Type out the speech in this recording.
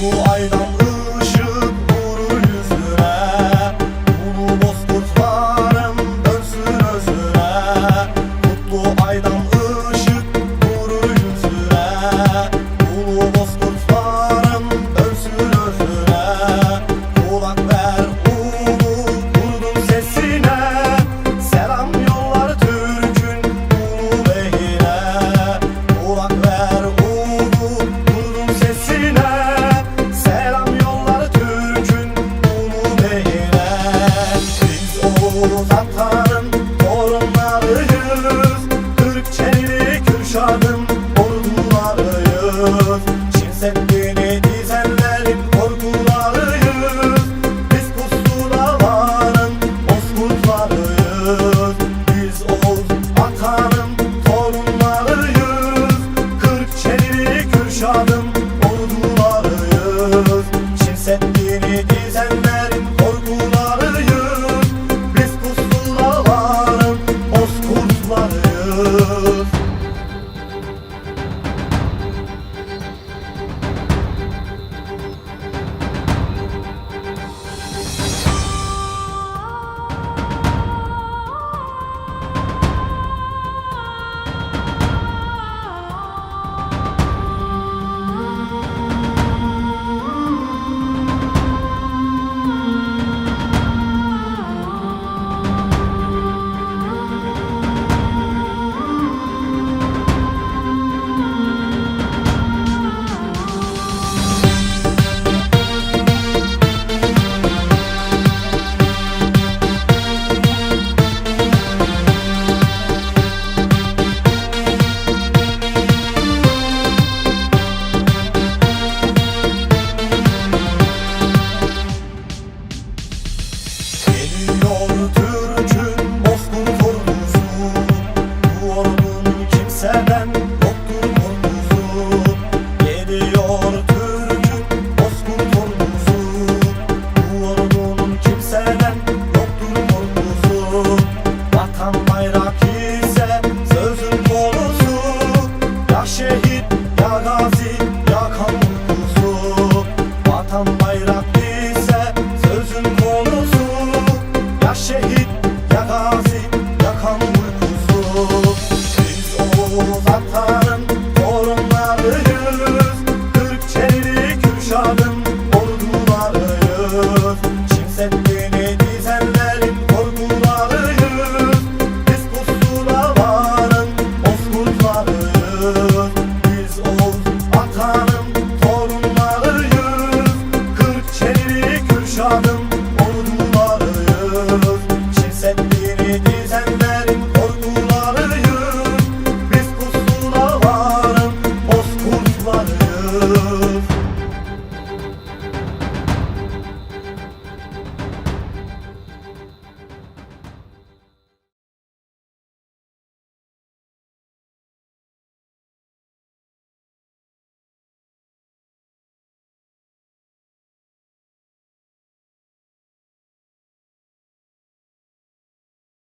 Bu you. sultan Orunlarıyız Kırkçeli Kürşad'ın Ordularıyız. Şimseddin'i dizenlerin Ordularıyız Biz pusulaların Bozkurtlarıyız Biz Oğuz atanın Torunlarıyız. Kırkçeli Kürşad'ın Ordularıyız. Şimseddin Allah'ım bayrak bize konusu. Ya şehit ya gazi ya kan uykusu Biz o vatan